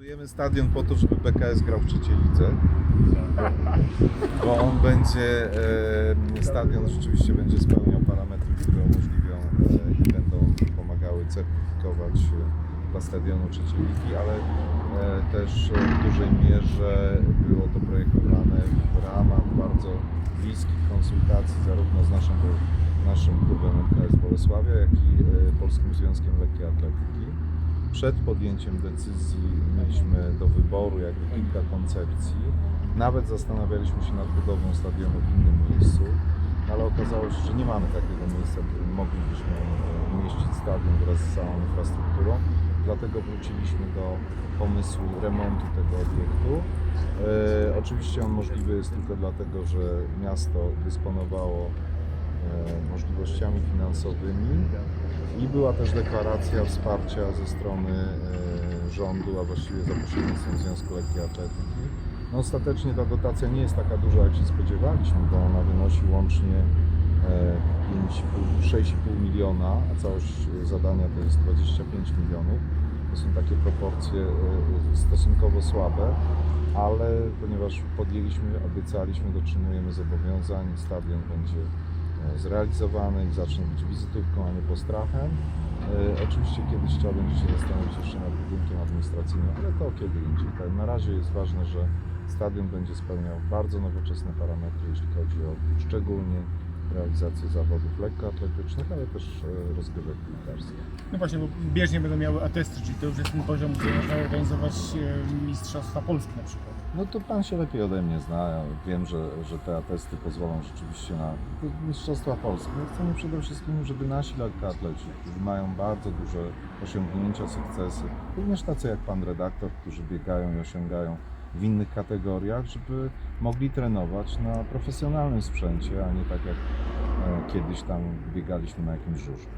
Budujemy stadion po to, żeby BKS grał w trzeciej lidze. Bo on będzie, e, stadion rzeczywiście będzie spełniał parametry, które umożliwią e, i będą pomagały certyfikować e, dla stadionu trzeciej ligi, ale też w dużej mierze było to projektowane w ramach bardzo bliskich konsultacji zarówno z naszym, naszym klubem MKS Bolesławia, jak i Polskim Związkiem Lekkiej Atletyki. Przed podjęciem decyzji mieliśmy do wyboru jakby kilka koncepcji. Nawet zastanawialiśmy się nad budową stadionu w innym miejscu, ale okazało się, że nie mamy takiego miejsca, w którym moglibyśmy e, umieścić stadion wraz z całą infrastrukturą. Dlatego wróciliśmy do pomysłu remontu tego obiektu. E, oczywiście on możliwy jest tylko dlatego, że miasto dysponowało możliwościami finansowymi i była też deklaracja wsparcia ze strony e, rządu, a właściwie za pośrednictwem Związku Lekkiej Atletyki. No ostatecznie ta dotacja nie jest taka duża, jak się spodziewaliśmy, bo ona wynosi łącznie e, 5,5 6,5 miliona, a całość e, zadania to jest 25 milionów. To są takie proporcje e, stosunkowo słabe, ale ponieważ podjęliśmy, obiecaliśmy, dotrzymujemy zobowiązań, stadion będzie e, zrealizowany i zacznie być wizytówką, a nie postrachem. E, Oczywiście kiedyś będzie się zastanowić jeszcze nad budynkiem administracyjnym, ale to kiedy indziej. Tak, Na razie jest ważne, że stadion będzie spełniał bardzo nowoczesne parametry, jeśli chodzi o szczególnie realizację zawodów lekkoatletycznych, ale też e, rozgrywek piłkarskich. No właśnie, bo bieżnie będą miały atesty, czyli to już jest ten poziom, gdzie można organizować e, Mistrzostwa Polski na przykład. No to Pan się lepiej ode mnie zna. Ja wiem, że, że te atesty pozwolą rzeczywiście na Mistrzostwa Polski. My chcemy przede wszystkim, żeby nasi lekkoatleci, którzy mają bardzo duże osiągnięcia, sukcesy, również tacy jak Pan redaktor, którzy biegają i osiągają w innych kategoriach, żeby mogli trenować na profesjonalnym sprzęcie, a nie tak jak e, kiedyś tam biegaliśmy na jakimś żużlu.